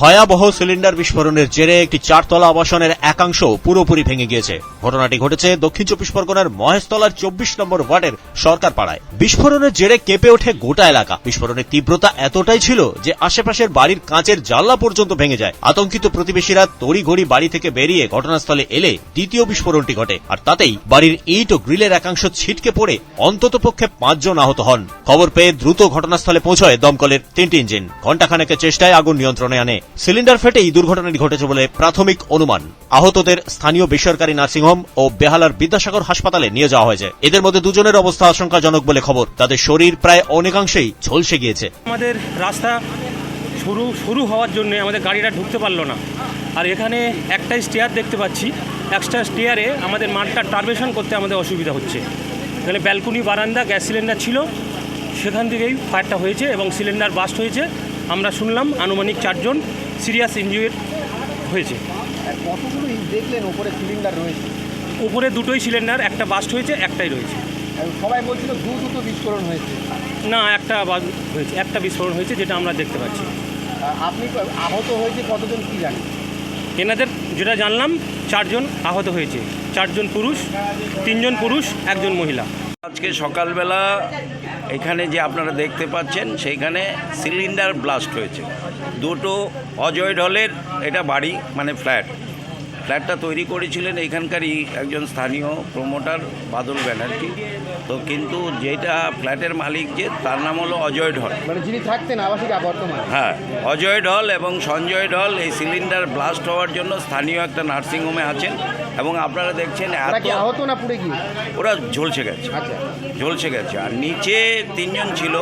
ভয়াবহ সিলিন্ডার বিস্ফোরণের জেরে একটি চারতলা আবাসনের একাংশ পুরোপুরি ভেঙে গিয়েছে। ঘটনাটি ঘটেছে দক্ষিণ চব্বিশ পরগনার মহেশতলার চব্বিশ নম্বর ওয়ার্ডের সরকার পাড়ায় বিস্ফোরণের জেরে কেঁপে ওঠে গোটা এলাকা। বিস্ফোরণের তীব্রতা এতটাই ছিল যে আশেপাশের বাড়ির কাঁচের জানলা পর্যন্ত ভেঙে যায়। আতঙ্কিত প্রতিবেশীরা তড়িঘড়ি বাড়ি থেকে বেরিয়ে ঘটনাস্থলে এলে দ্বিতীয় বিস্ফোরণটি ঘটে। আর তাতেই বাড়ির ইট ও গ্রিলের একাংশ ছিটকে পড়ে। অন্ততপক্ষে পাঁচজন আহত হন। খবর পেয়ে দ্রুত ঘটনাস্থলে পৌঁছয় দমকলের তিনটি ইঞ্জিন। ঘণ্টাখানেকের চেষ্টায় আগুন নিয়ন্ত্রণে আনে। সিলিন্ডার ফেটে এই দুর্ঘটনাটি ঘটেছে বলে প্রাথমিক অনুমান। আহতদের স্থানীয় বেসরকারি নার্সিংহোম ও বেহালার বিদ্যাসাগর হাসপাতালে নিয়ে যাওয়া হয়েছে। এদের মধ্যে দুজনের অবস্থা আশঙ্কাজনক বলে খবর। তাদের শরীর প্রায় অনেকাংশেই ঝলসে গিয়েছে। আমাদের রাস্তা শুরু শুরু হওয়ার জন্য আমাদের গাড়িটা ঢুকতে পারল না। আর এখানে একটাই স্টেয়ার দেখতে পাচ্ছি। একটা স্টেয়ারে আমাদের মাঠটা টারবেশন করতে আমাদের অসুবিধা হচ্ছে। এখানে ব্যালকনি, বারান্দা, গ্যাস সিলিন্ডার ছিল। সেখান থেকেই ফায়ারটা হয়েছে এবং সিলিন্ডার বাস্ট হয়েছে। আমরা শুনলাম আনুমানিক চারজন সিরিয়াস ইঞ্জুরি হয়েছে। কতগুলো দেখলেন ওপরে সিলিন্ডার রয়েছে উপরে দুটোই সিলিন্ডার একটা বাস্ট হয়েছে, একটাই রয়েছে। সবাই বলছিল দু দুটো বিস্ফোরণ হয়েছে না, একটা হয়েছে, একটা বিস্ফোরণ হয়েছে, যেটা আমরা দেখতে পাচ্ছি। আপনি আহত হয়েছে কতজন কি জানেন এনাদের যেটা জানলাম, চারজন আহত হয়েছে। চারজন পুরুষ, তিনজন পুরুষ, একজন মহিলা। আজকে সকালবেলা এখানে যে আপনারা দেখতে পাচ্ছেন, সেইখানে সিলিন্ডার ব্লাস্ট হয়েছে। দুটো অজয় ঢলের এটা বাড়ি মানে ফ্ল্যাট। ফ্ল্যাটটা তৈরি করেছিলেন এখানকারই একজন স্থানীয় প্রমোটার বাদল ব্যানার্জি। তো কিন্তু যেটা ফ্ল্যাটের মালিক যে তার নাম হলো অজয় ঢল। মানে যিনি থাকতেন আবাসিক বর্তমানে হ্যাঁ অজয় ঢল এবং সঞ্জয় ঢল এই সিলিন্ডার ব্লাস্ট হওয়ার জন্য স্থানীয় একটা নার্সিংহোমে আছেন এবং আপনারা দেখছেন আহত না পুড়ে গিয়ে? ওরা ঝলসে গেছে। আচ্ছা। ঝলসে গেছে। আর নিচে তিনজন ছিল।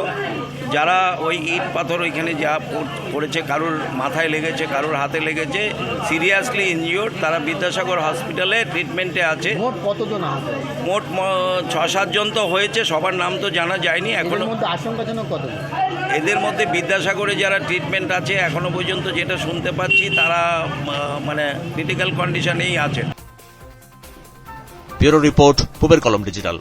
যারা ওই ইট পাথর ওইখানে যা পড়- পড়েছে কারুর মাথায় লেগেছে কারুর হাতে লেগেছে সিরিয়াসলি ইনজিওর্ড তারা বিদ্যাসাগর হসপিটালে ট্রিটমেন্টে আছে। মোট কতজন মোট ছ সাতজন তো হয়েছে সবার নাম তো জানা যায়নি এখনও আশঙ্কাজনক কতজন? এদের মধ্যে বিদ্যাসাগরে যারা ট্রিটমেন্ট আছে এখনও পর্যন্ত যেটা শুনতে পাচ্ছি তারা মানে ক্রিটিক্যাল কন্ডিশনেই আছেন। ব্যুরো রিপোর্ট পুবের কলম ডিজিটাল।